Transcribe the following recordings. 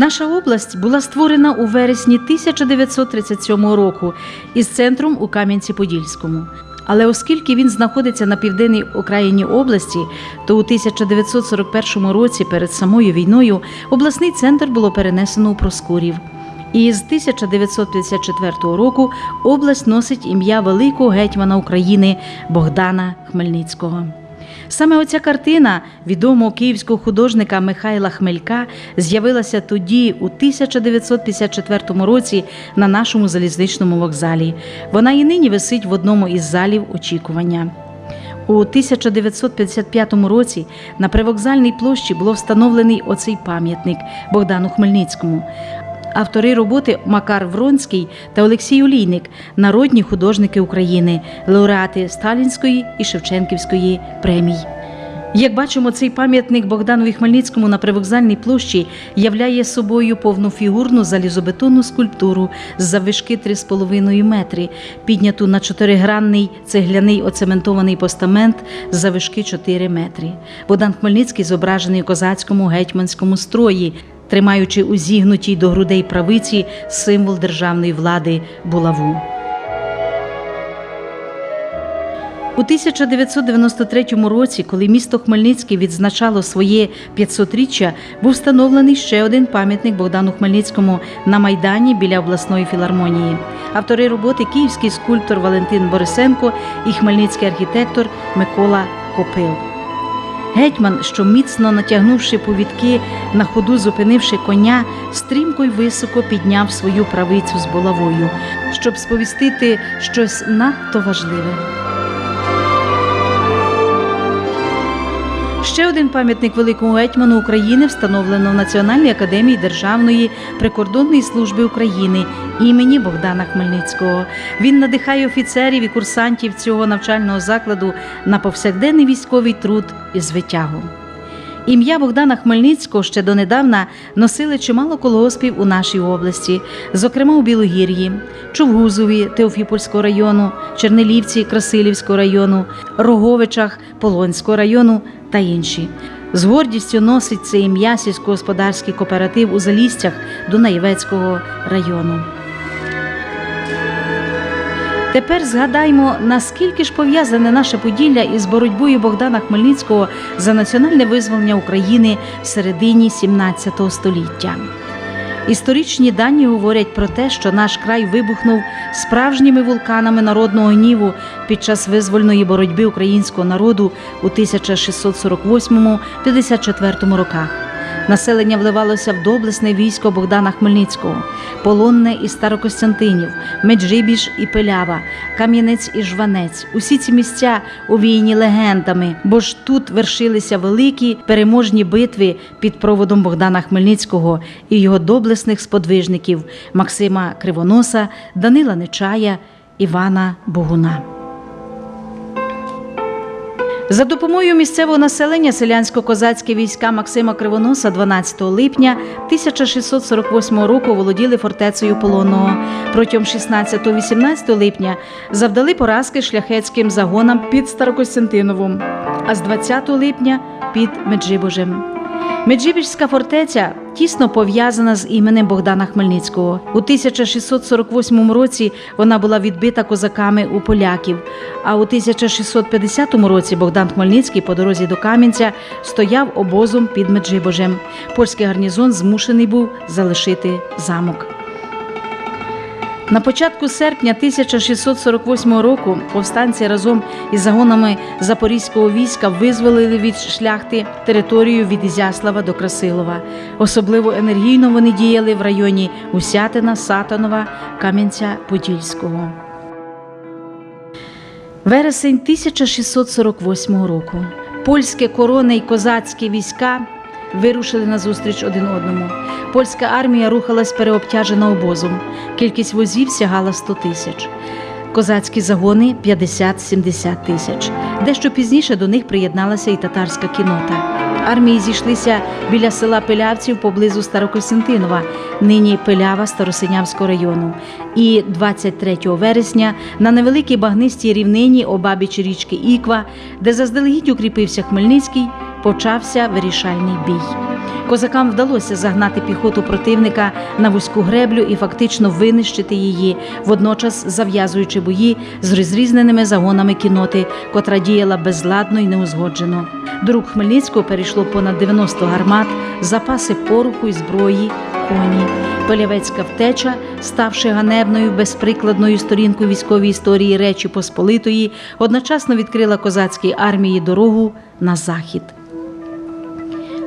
Наша область була створена у вересні 1937 року із центром у Кам'янці-Подільському. Але оскільки він знаходиться на південній окраїні області, то у 1941 році перед самою війною обласний центр було перенесено у Проскурів. І з 1954 року область носить ім'я великого гетьмана України Богдана Хмельницького. Саме оця картина відомого київського художника Михайла Хмелька з'явилася тоді, у 1954 році, на нашому залізничному вокзалі. Вона і нині висить в одному із залів очікування. У 1955 році на привокзальній площі було встановлений оцей пам'ятник Богдану Хмельницькому. Автори роботи Макар Вронський та Олексій Олійник народні художники України, лауреати Сталінської і Шевченківської премій. Як бачимо, цей пам'ятник Богданові Хмельницькому на привокзальній площі являє собою повнофігурну залізобетонну скульптуру з заввишки 3,5 метри, підняту на чотиригранний цегляний оцементований постамент з заввишки 4 метри. Богдан Хмельницький зображений у козацькому гетьманському строї, тримаючи у зігнутій до грудей правиці символ державної влади булаву. У 1993 році, коли місто Хмельницький відзначало своє 500-річчя, був встановлений ще один пам'ятник Богдану Хмельницькому на Майдані біля обласної філармонії. Автори роботи київський скульптор Валентин Борисенко і хмельницький архітектор Микола Копил. Гетьман, що міцно натягнувши повідки, на ходу зупинивши коня, стрімко й високо підняв свою правицю з булавою, щоб сповістити щось надто важливе. Ще один пам'ятник великому гетьману України встановлено в Національній академії Державної прикордонної служби України імені Богдана Хмельницького. Він надихає офіцерів і курсантів цього навчального закладу на повсякденний військовий труд і звитягу. Ім'я Богдана Хмельницького ще донедавна носили чимало колгоспів у нашій області, зокрема у Білогір'ї, Човгузові Теофіпольського району, Чернелівці Красилівського району, Роговичах Полонського району та інші. З гордістю носить це ім'я сільськогосподарський кооператив у Залістях Дунаєвецького району. Тепер згадаймо, наскільки ж пов'язане наше Поділля із боротьбою Богдана Хмельницького за національне визволення України в середині 17 століття. Історичні дані говорять про те, що наш край вибухнув справжніми вулканами народного гніву під час визвольної боротьби українського народу у 1648-54 роках. Населення вливалося в доблесне військо Богдана Хмельницького, Полонне і Старокостянтинів, Меджибіж і Пилява, Кам'янець і Жванець. Усі ці місця овіяні легендами, бо ж тут вершилися великі переможні битви під проводом Богдана Хмельницького і його доблесних сподвижників Максима Кривоноса, Данила Нечая, Івана Богуна. За допомогою місцевого населення селянсько-козацькі війська Максима Кривоноса 12 липня 1648 року володіли фортецею Полонного. Протягом 16-18 липня завдали поразки шляхетським загонам під Старокостянтиновом, а з 20 липня під Меджибожем. Меджибіжська фортеця тісно пов'язана з іменем Богдана Хмельницького. У 1648 році вона була відбита козаками у поляків. А у 1650 році Богдан Хмельницький по дорозі до Кам'янця стояв обозом під Меджибожем. Польський гарнізон змушений був залишити замок. На початку серпня 1648 року повстанці разом із загонами запорізького війська визволили від шляхти територію від Ізяслава до Красилова. Особливо енергійно вони діяли в районі Усятина, Сатанова, Кам'янця-Подільського. Вересень 1648 року. Польське корони й козацькі війська вирушили назустріч один одному. Польська армія рухалась переобтяжена обозом. Кількість возів сягала 100 тисяч. Козацькі загони 50-70 тисяч. Дещо пізніше до них приєдналася і татарська кінота. Армії зійшлися біля села Пилявців поблизу Старокостянтинова, нині Пилява Старосинявського району. І 23 вересня на невеликій багнистій рівнині обабіч річки Іква, де заздалегідь укріпився Хмельницький, почався вирішальний бій. Козакам вдалося загнати піхоту противника на вузьку греблю і фактично винищити її, водночас зав'язуючи бої з розрізненими загонами кіноти, котра діяла безладно і неузгоджено. До рук Хмельницького перейшло понад 90 гармат, запаси пороху і зброї, коні. Пилявецька втеча, ставши ганебною безприкладною сторінкою військової історії Речі Посполитої, одночасно відкрила козацькій армії дорогу на захід.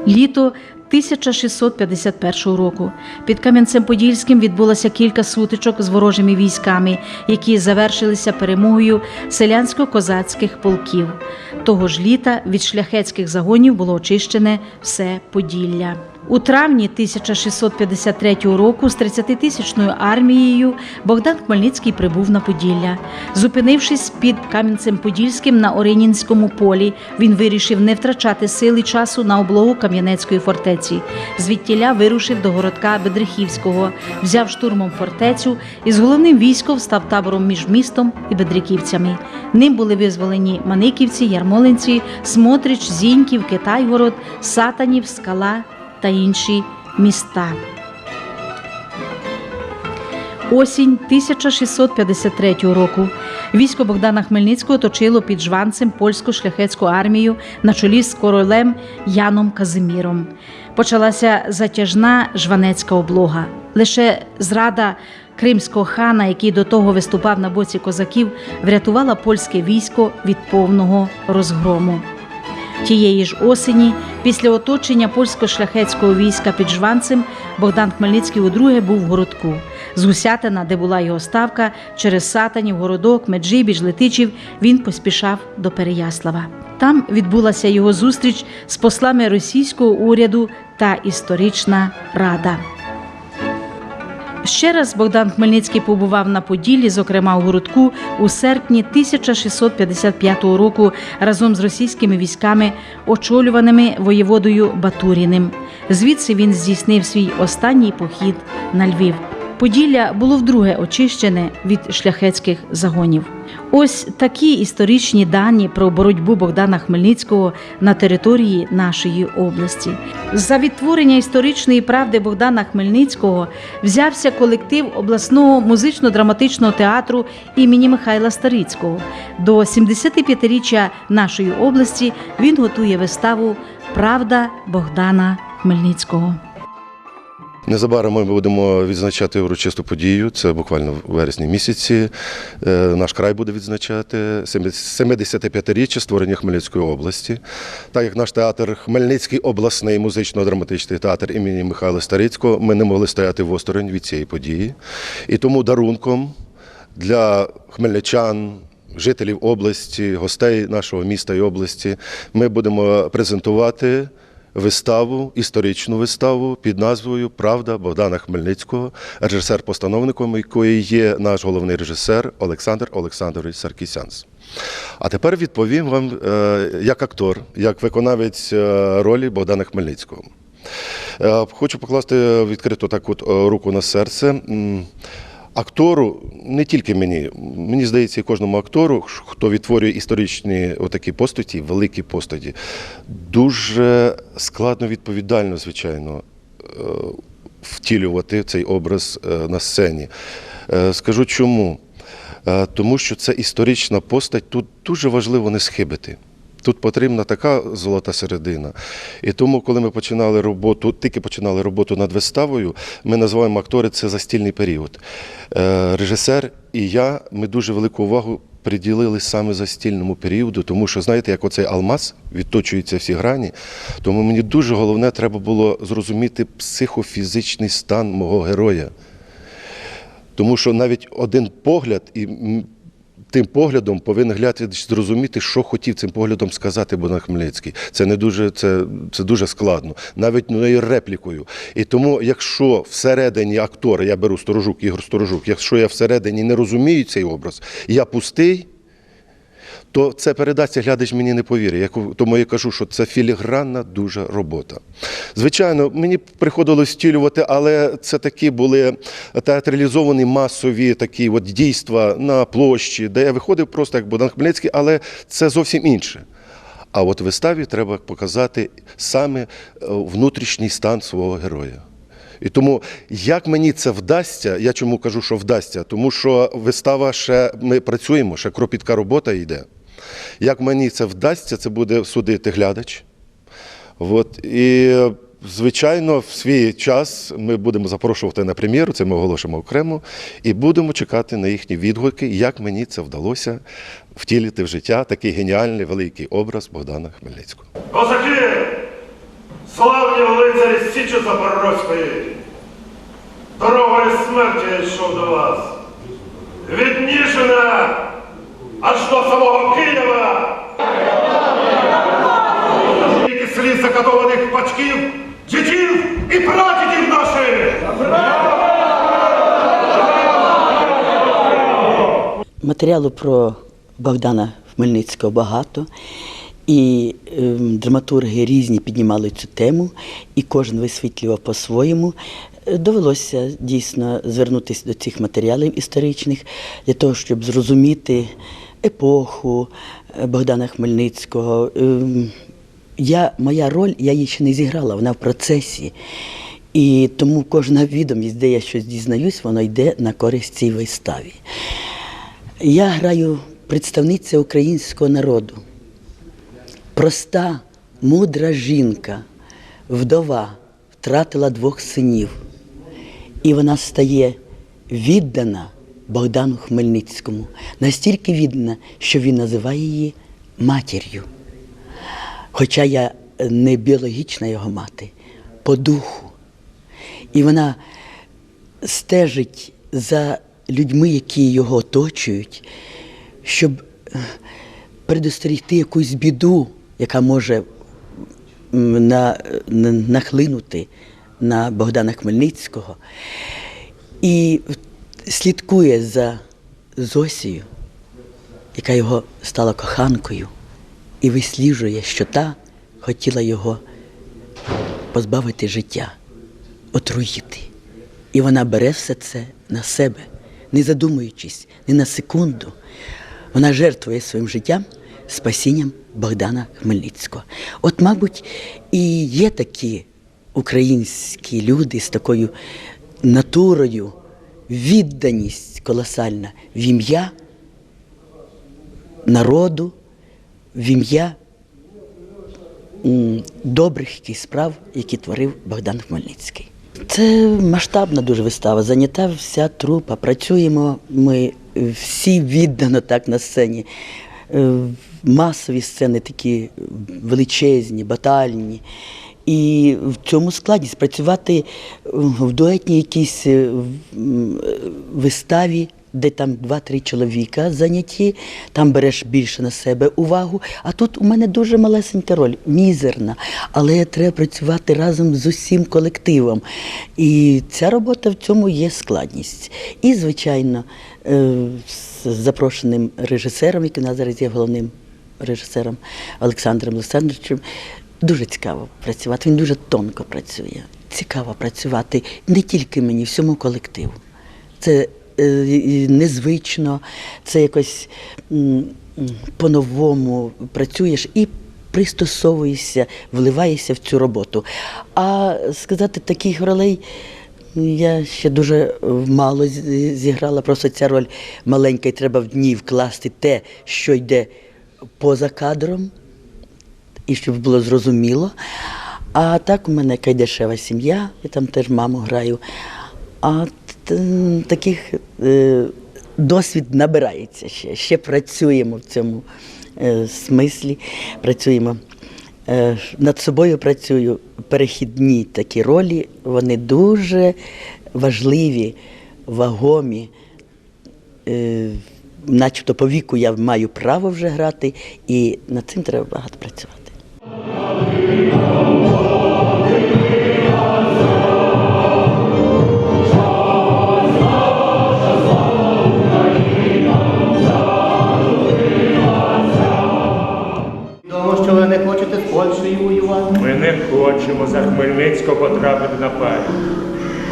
Літо 1651 року під Кам'янцем-Подільським відбулося кілька сутичок з ворожими військами, які завершилися перемогою селянсько-козацьких полків. Того ж літа від шляхетських загонів було очищене все Поділля. У травні 1653 року з 30-тисячною армією Богдан Хмельницький прибув на Поділля. Зупинившись під Кам'янцем-Подільським на Оринінському полі, він вирішив не втрачати сили часу на облогу Кам'янецької фортеці. Звідтіля вирушив до городка Бедрихівського, взяв штурмом фортецю і з головним військом став табором між містом і бедриківцями. Ним були визволені Маниківці, Ярмолинці, Смотрич, Зіньків, Китайгород, Сатанів, Скала та інші міста. Осінь 1653 року військо Богдана Хмельницького точило під жванцем польську шляхетську армію на чолі з королем Яном Казиміром. Почалася затяжна жванецька облога. Лише зрада кримського хана, який до того виступав на боці козаків, врятувала польське військо від повного розгрому. Тієї ж осені, після оточення польсько-шляхетського війська під Жванцем, Богдан Хмельницький удруге був в городку. З Гусятина, де була його ставка, через Сатанів, Городок, Меджибіж, Летичів, він поспішав до Переяслава. Там відбулася його зустріч з послами російського уряду та історична рада. Ще раз Богдан Хмельницький побував на Поділлі, зокрема у Городку, у серпні 1655 року разом з російськими військами, очолюваними воєводою Батуріним. Звідси він здійснив свій останній похід на Львів. Поділля було вдруге очищене від шляхетських загонів. Ось такі історичні дані про боротьбу Богдана Хмельницького на території нашої області. За відтворення історичної правди Богдана Хмельницького взявся колектив обласного музично-драматичного театру імені Михайла Старицького. До 75-річчя нашої області він готує виставу Правда Богдана Хмельницького. Незабаром ми будемо відзначати урочисту подію. Це буквально в вересні місяці. Е, Наш край буде відзначати 75-річчя створення Хмельницької області. Так як наш театр Хмельницький обласний музично-драматичний театр імені Михайла Старицького, ми не могли стояти в осторонь від цієї події. І тому дарунком для хмельничан. Жителів області, гостей нашого міста і області, ми будемо презентувати виставу, історичну виставу під назвою Правда Богдана Хмельницького, режисер-постановником якої є наш головний режисер Олександр Олександрович Саркісянс. А тепер відповім вам е, як актор, як виконавець е, ролі Богдана Хмельницького. Е, Хочу покласти відкрито так от руку на серце. Актору, не тільки мені, мені здається, і кожному актору, хто відтворює історичні отакі постаті, великі постаті, дуже складно відповідально, звичайно, е, втілювати цей образ е, на сцені. Е, Скажу чому? Тому що це історична постать, тут дуже важливо не схибити. Тут потрібна така золота середина. І тому, коли ми починали роботу, тільки починали роботу над виставою, ми називаємо актори це застільний період. Е, Режисер і я ми дуже велику увагу приділили саме застільному періоду, тому що, знаєте, як оцей алмаз відточується всі грані, тому мені дуже головне треба було зрозуміти психофізичний стан мого героя. Тому що навіть один погляд і тим поглядом повинен глядач зрозуміти, що хотів цим поглядом сказати Богдан Хмельницький. Це не дуже, це, це дуже складно, навіть ну, і реплікою. І тому, якщо всередині актора, я беру Сторожук, Ігор Сторожук, якщо я всередині не розумію цей образ, я пустий. То це передасться глядач мені не повірить. Тому я кажу, що це філігранна дуже робота. Звичайно, мені приходилось втілювати, але це такі були театралізовані масові такі от дійства на площі, де я виходив просто як Богдан Хмельницький, але це зовсім інше. А от виставі треба показати саме е, внутрішній стан свого героя. І тому, як мені це вдасться, я чому кажу, що вдасться, тому що вистава ще ми працюємо, ще кропітка робота йде. Як мені це вдасться, це буде судити глядач. От, і, звичайно, в свій час ми будемо запрошувати на прем'єру, це ми оголошимо окремо, і будемо чекати на їхні відгуки, як мені це вдалося втілити в життя такий геніальний великий образ Богдана Хмельницького. Козаки! Славні лицарі Січі Запорозької! Дорогою смерті я йшов до вас. Від аж до самого Києва! Тільки слід закатованих бачків, дітів і прадідів наших! Матеріалу про Богдана Хмельницького багато, і ем, драматурги різні піднімали цю тему, і кожен висвітлював по-своєму. Е, Довелося дійсно звернутися до цих матеріалів історичних для того, щоб зрозуміти епоху е, Богдана Хмельницького. Ем, Я, моя роль, я її ще не зіграла, вона в процесі. І тому кожна відомість, де я щось дізнаюсь, воно йде на користь цій виставі. Я граю представниця українського народу. Проста, мудра жінка, вдова, втратила двох синів. І вона стає віддана Богдану Хмельницькому, настільки віддана, що він називає її матір'ю. Хоча я не біологічна його мати, по духу. І вона стежить за людьми, які його оточують, щоб е, предостерігти якусь біду, яка може на, нахлинути на Богдана Хмельницького, і слідкує за Зосією, яка його стала коханкою, і висліджує, що та хотіла його позбавити життя, отруїти. І вона бере все це на себе, не задумуючись ні на секунду. Вона жертвує своїм життям спасінням Богдана Хмельницького. От, мабуть, і є такі українські люди з такою натурою, відданість колосальна в ім'я народу, в ім'я добрих справ, які творив Богдан Хмельницький. Це масштабна дуже вистава. Зайнята вся трупа. Працюємо ми всі віддано так на сцені. Е, Масові сцени такі величезні, батальні. І в цьому складі спрацювати в дуетній якійсь е, е, виставі, де там два-три чоловіка зайняті, там береш більше на себе увагу. А тут у мене дуже малесенька роль, мізерна, але треба працювати разом з усім колективом. І ця робота в цьому є складність. І, звичайно, е, з запрошеним режисером, який у нас зараз є головним режисером Олександром Олександровичем. Дуже цікаво працювати. Він дуже тонко працює. Цікаво працювати не тільки мені, всьому колективу. Це е, незвично, це якось по-новому працюєш і пристосовуєшся, вливаєшся в цю роботу. А сказати таких ролей. Я ще дуже мало зіграла, просто ця роль маленька, і треба в ній вкласти те, що йде поза кадром, і щоб було зрозуміло. А так у мене кайдешева сім'я, я там теж маму граю. А таких е, досвід набирається ще. Ще працюємо в цьому е, смислі, працюємо. Е, над собою працюю перехідні такі ролі, вони дуже важливі, вагомі. Е, начебто по віку я маю право вже грати, і над цим треба багато працювати. Ми не хочемо за Хмельницького потрапити на парі.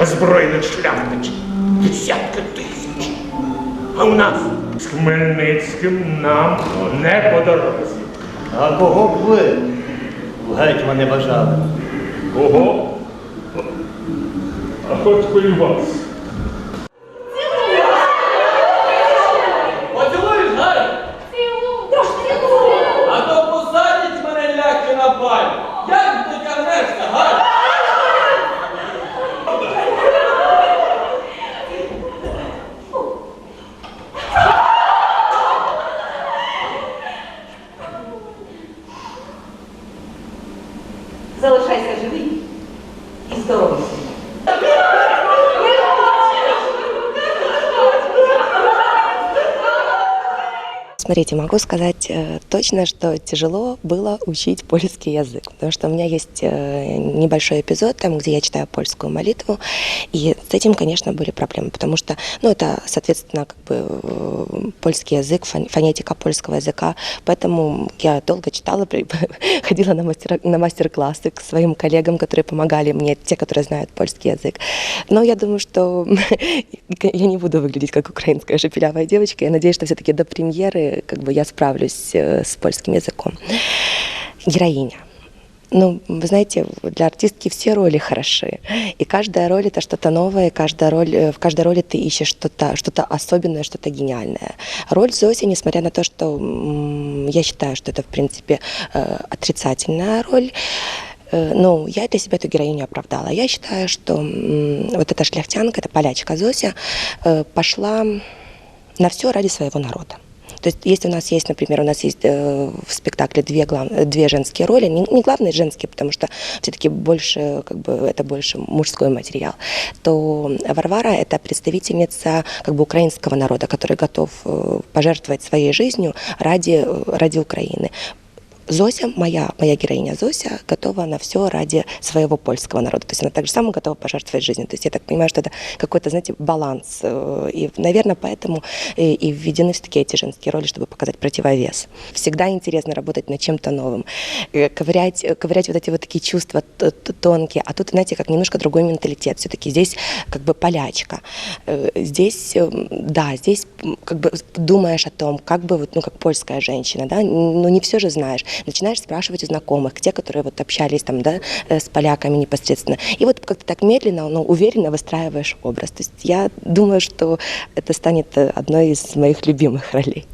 Озброєних шляхтичів. Десятки тисяч. А у нас з Хмельницьким нам не по дорозі. А кого б ви в мене бажали? Ого, А хоч би і вас. Смотрите, могу сказать э, точно, что тяжело было учить польский язык, потому что у меня есть э, небольшой эпизод, там, где я читаю польскую молитву, и с этим, конечно, были проблемы, потому что, ну, это, соответственно, как бы э, польский язык, фон- фонетика польского языка, поэтому я долго читала, ходила на, мастер, на мастер-классы к своим коллегам, которые помогали мне, те, которые знают польский язык. Но я думаю, что я не буду выглядеть как украинская шепелявая девочка. Я надеюсь, что все-таки до премьеры как бы я справлюсь э, с польским языком. Героиня. Ну, вы знаете, для артистки все роли хороши. И каждая роль это что-то новое, и каждая роль, э, в каждой роли ты ищешь что-то что особенное, что-то гениальное. Роль Зоси, несмотря на то, что м, я считаю, что это, в принципе, э, отрицательная роль, э, ну, я для себя эту героиню оправдала. Я считаю, что м, вот эта шляхтянка, эта полячка Зося, э, пошла на все ради своего народа. То есть, если у нас есть, например, у нас есть э, в спектакле две, глав... э, две женские роли, не, не главные женские, потому что все-таки больше, как бы, это больше мужской материал, то Варвара это представительница как бы украинского народа, который готов э, пожертвовать своей жизнью ради, э, ради Украины. Зося, моя, моя героиня Зося, готова на все ради своего польского народа. То есть она так же само готова пожертвовать жизнью. То есть я так понимаю, что это какой-то, знаете, баланс. Э, И, наверное, поэтому и, и введены все-таки эти женские роли, чтобы показать противовес. Всегда интересно работать над чем-то новым, э, ковырять, э, ковырять вот эти вот такие чувства тонкие. А тут, знаете, как немножко другой менталитет. Все-таки здесь как бы полячка. Э, Здесь, э, да, здесь как бы думаешь о том, как бы, вот, ну, как польская женщина, да, ну, не все же знаешь. Начинаешь спрашивать у знакомых, те, которые вот общались там, да, э, с поляками непосредственно. И вот как-то так медленно, но уверенно выстраиваешь образ. То есть я думаю, что это станет э, одной из моих любимых ролей.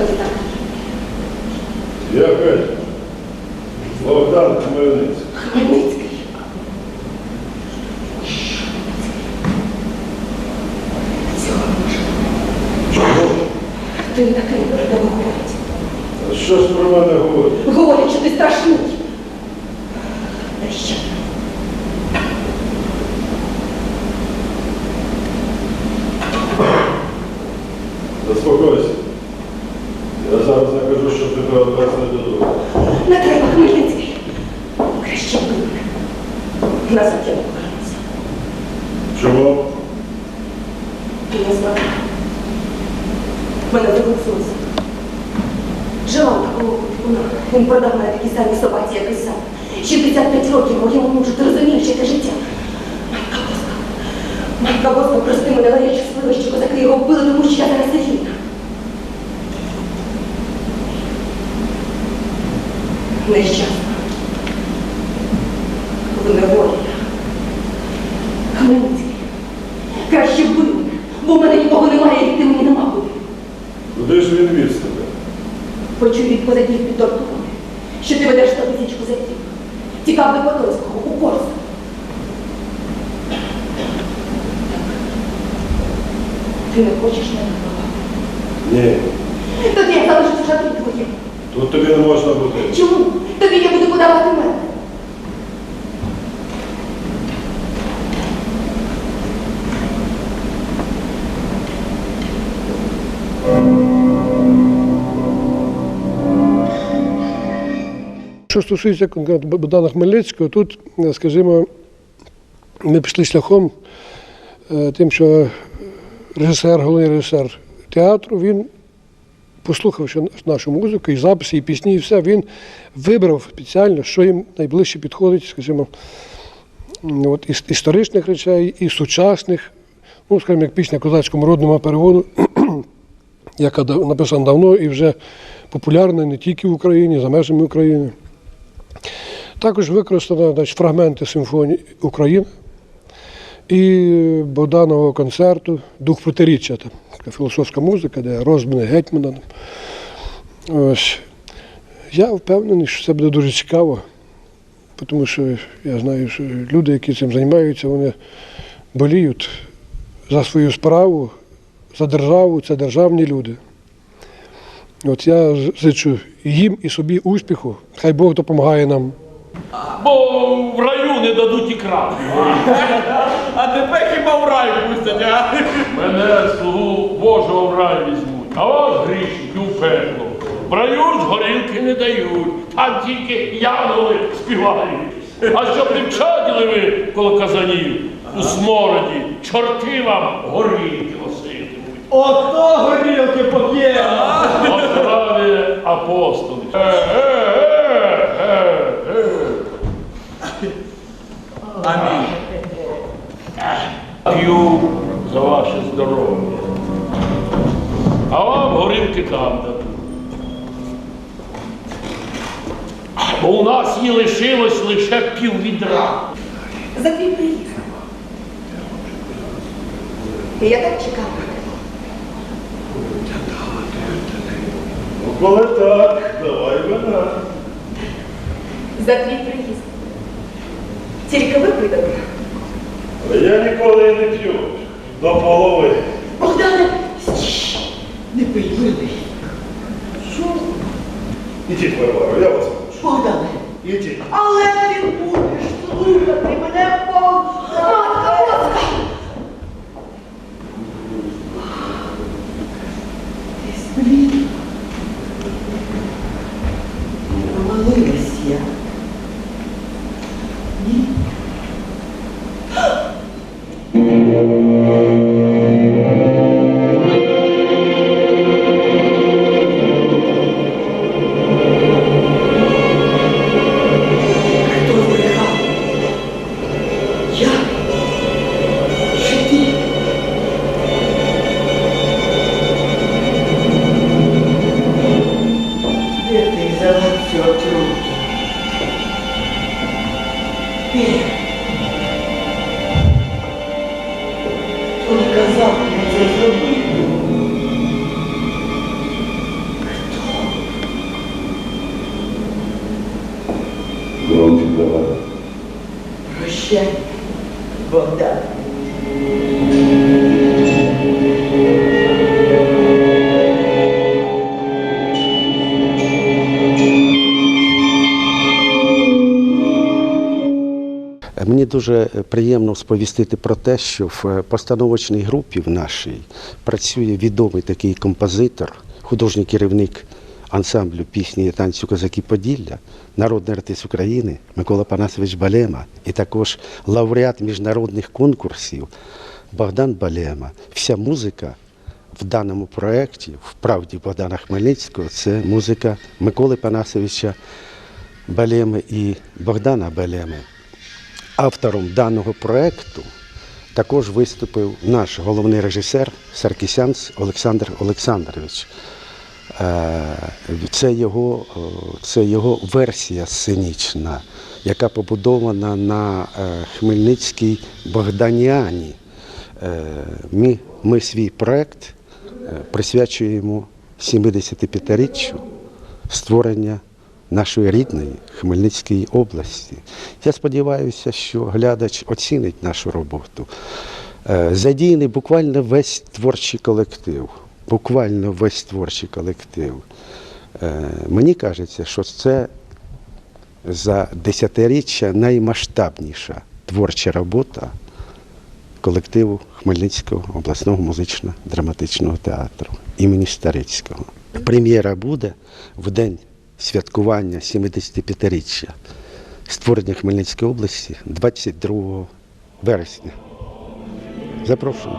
Хто так? Я Федір. Богдан Хмельницький. Хмельницький. Ти. Чому? Хто він говорить? А що ж про мене говорить? Говорять, що ти страшний. Та що? Заспокойся. Я зараз накажу, щоб тебе одвезли додому. Не треба, Хмельницький. Краще вбив мене. Назад я не повернуся. Чому? Ти не знала. Мене звуть Зуза. Жила у такого. Він продав мене такі самі собаці, як і сам. 65 років моєму мужу. Ти розумієш, яке життя? Матка Боска. Матка Боска, прости мене, але я щаслива, що козаки його вбили, тому що я зараз вільна. Нещасна. В неволі. Хмельницький. Краще вбив мене, бо в мене нікого немає, і ти мені нема куди. Куди ж він тебе? Почув від Що стосується конкретно Богдана Хмельницького, тут, е, скажімо, ми пішли шляхом е, тим, що режисер, головний режисер театру, він послухавши нашу музику, і записи, і пісні, і все, він вибрав спеціально, що їм найближче підходить, скажімо, от, історичних речей, і сучасних, ну, скажімо, як пісня козацькому родному переводу, яка написана давно і вже популярна не тільки в Україні, за межами України. Також використано значить, фрагменти симфонії України і Богданового концерту Дух протиріччя, така філософська музика, де розміни гетьмана. Ось. Я впевнений, що це буде дуже цікаво, тому що я знаю, що люди, які цим займаються, вони боліють за свою справу, за державу, це державні люди. От я з- зичу їм і собі успіху. Хай Бог допомагає нам. Бо в раю не дадуть і крапки. А тебе хіба в рай пустять, а? Мене слугу Божого в рай візьмуть, а вас грішників у пекло. В раю ж горілки не дають, там тільки янголи співають. А щоб не вчаділи ви коло казанів у смороді, чорти вам горілки носитимуть. Ото апостоли. Е, е, е. Амінь. П'ю за ваше здоров'я. А вам горілки там дадуть. Бо у нас її лишилось лише пів відра. За твій приїзд. І я так чекала. Ну, коли так, давай вина. За твій приїзд. Тільки випити. Але я ніколи не п'ю. До половини. Богдане, не пий, випий. Ідіть, Варваро, я вас прошу. Богдане, Ідіть. але ти будеш слухати мене, Хто наказав мені це зробити? Дуже приємно сповістити про те, що в е, постановочній групі в нашій працює відомий такий композитор, художній керівник ансамблю пісні і танцю Козаки Поділля, народний артист України Микола Панасович Балема і також лауреат міжнародних конкурсів Богдан Балема. Вся музика в даному проєкті, в правді Богдана Хмельницького, це музика Миколи Панасовича Балеми і Богдана Балеми. Автором даного проєкту також виступив наш головний режисер Саркісянц Олександр Олександрович. Е, Це його, е, це його версія сценічна, яка побудована на е, Хмельницькій Богданіані. Ми, ми свій проєкт е, присвячуємо 75-річчю створення нашої рідної Хмельницької області. Я сподіваюся, що глядач оцінить нашу роботу. Е, Задіяний буквально весь творчий колектив. Буквально весь творчий колектив. Е, Мені кажеться, що це за десятиріччя наймасштабніша творча робота колективу Хмельницького обласного музично-драматичного театру імені Старицького. Прем'єра буде в день святкування 75-річчя створення Хмельницької області 22 вересня. Запрошую.